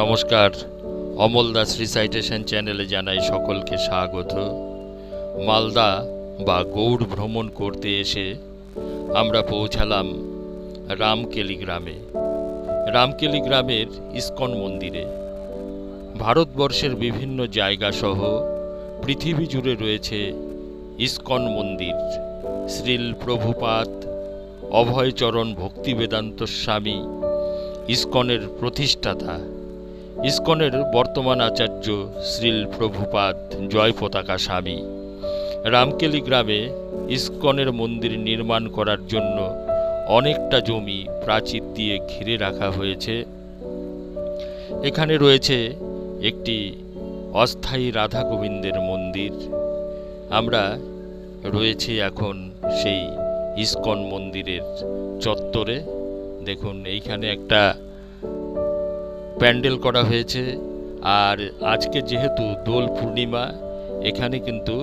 নমস্কার। অমল দাস রিসাইটেশন চ্যানেলে জানাই সকলকে স্বাগত। মালদা বা গৌড় ভ্রমণ করতে এসে আমরা পৌঁছালাম রামকেলি গ্রামে। রামকেলি গ্রামের ইস্কন মন্দিরে। ভারতবর্ষের বিভিন্ন জায়গা সহ পৃথিবী জুড়ে রয়েছে ইস্কন মন্দির। শ্রীল প্রভুপাত, অভয়চরণ ভক্তিবেদান্ত স্বামী, ইস্কনের প্রতিষ্ঠাতা ইস্কনের বর্তমান আচার্য শ্রীল প্রভুপাদ জয় পতাকা স্বামী। রামকেলি গ্রামে ইস্কনের মন্দির নির্মাণ করার জন্য অনেকটা জমি প্রাচীর দিয়ে ঘিরে রাখা হয়েছে। এখানে রয়েছে একটি অস্থায়ী রাধা গোবিন্দের মন্দির। আমরা রয়েছে এখন সেই ইস্কন মন্দিরের চত্বরে। দেখুন, এইখানে একটা প্যান্ডেল করা হয়েছে। আর আজকে যেহেতু দোল পূর্ণিমা, এখানে কিন্তু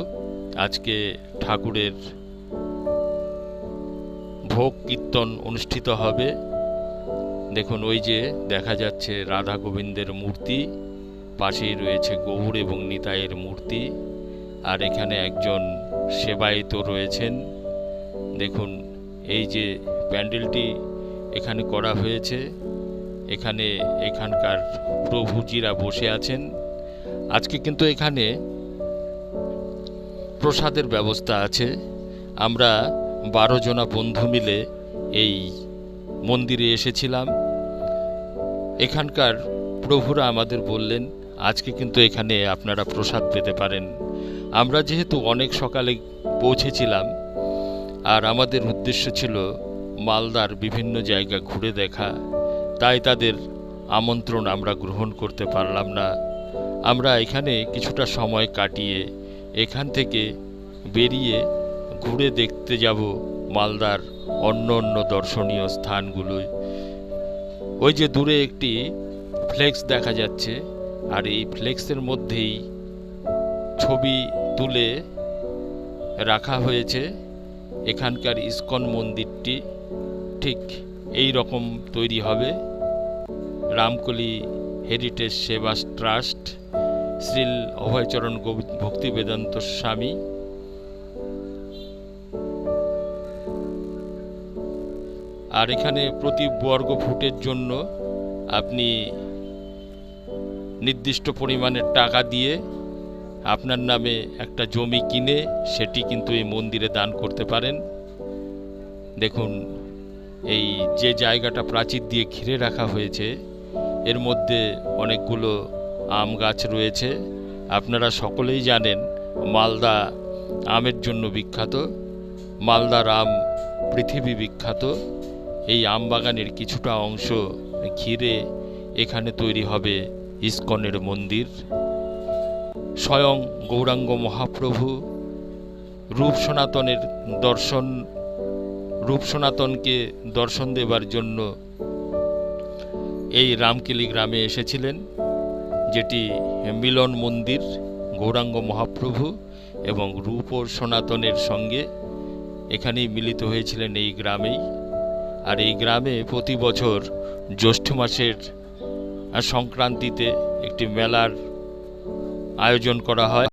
আজকে ঠাকুরের ভোগ কীর্তন অনুষ্ঠিত হবে। দেখুন, ওই যে দেখা যাচ্ছে রাধা গোবিন্দের মূর্তি, পাশেই রয়েছে গৌর এবং নিতাইয়ের মূর্তি, আর এখানে একজন সেবায়িত রয়েছেন। দেখুন, এই যে প্যান্ডেলটি এখানে করা হয়েছে। এখানে এখানকার প্রভুজিরা বসে আছেন। আজকে কিন্তু এখানে প্রসাদের ব্যবস্থা আছে। আমরা বারো জনা বন্ধু মিলে এই মন্দিরে এসেছিলাম। এখানকার প্রভুরা আমাদের বললেন, আজকে কিন্তু এখানে আপনারা প্রসাদ পেতে পারেন। আমরা যেহেতু অনেক সকালে পৌঁছেছিলাম, আর আমাদের উদ্দেশ্য ছিল মালদার বিভিন্ন জায়গা ঘুরে দেখা। তাই তাদের আমন্ত্রণ আমরা গ্রহণ করতে পারলাম না। আমরা এখানে কিছুটা সময় কাটিয়ে এখান থেকে বেরিয়ে ঘুরে দেখতে যাব মালদার অন্য অন্য দর্শনীয় স্থানগুলোয়। ওই যে দূরে একটি ফ্লেক্স দেখা যাচ্ছে, আর এই ফ্লেক্সের মধ্যেই ছবি তুলে রাখা হয়েছে। এখানকার ইস্কন মন্দিরটি ঠিক এই রকম তৈরি হবে। Ramkali heritage Seva trust, Srila Abhaycharan Bhakti Vedanta Swami. আর এখানে প্রতি বর্গ ফুটের জন্য আপনি নির্দিষ্ট পরিমাণের টাকা দিয়ে আপনার নামে একটা জমি কিনে সেটি কিন্তু এই মন্দিরে দান করতে পারেন। দেখুন, এই যে জায়গাটা প্রাচীর দিয়ে ঘিরে রাখা হয়েছে এর মধ্যে অনেকগুলো আম গাছ রয়েছে। আপনারা সকলেই জানেন, মালদা আমের জন্য বিখ্যাত। মালদার আম পৃথিবী বিখ্যাত। এই আম বাগানের কিছুটা অংশ ঘিরে এখানে তৈরি হবে ইস্কনের মন্দির। স্বয়ং গৌরাঙ্গ মহাপ্রভু রূপ সনাতনের দর্শন, রূপ সনাতনকে দর্শন দেবার জন্য এই রামকেলি গ্রামে এসেছিলেন, যেটি মিলন মন্দির, গৌরাঙ্গ মহাপ্রভু এবং রূপ সনাতনের সঙ্গে এখানেই মিলিত হয়েছিলেন এই গ্রামেই। আর এই গ্রামে প্রতি বছর জ্যৈষ্ঠ মাসের সংক্রান্তিতে একটি মেলার আয়োজন করা হয়।